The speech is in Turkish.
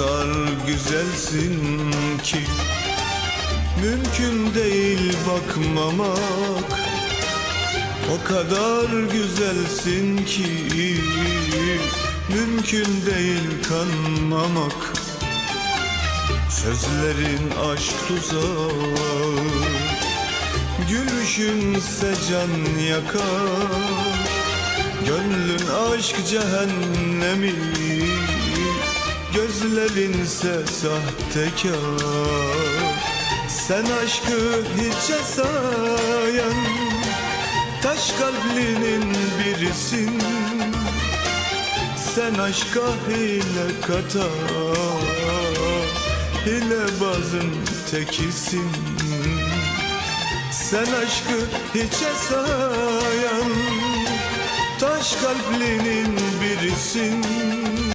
kadar güzelsin ki. Mümkün değil bakmamak. O kadar güzelsin ki. Mümkün değil kanmamak. Sözlerin aşk tuzağı. Gülüşünse can yakar. Gönlün aşk cehennemi Gözlerinse sahtekar. Sen aşkı hiçe sayan Taş kalplinin birisin. Sen aşka hile katar Hilebazın tekisin. Sen aşkı hiçe sayan Taş kalplinin birisin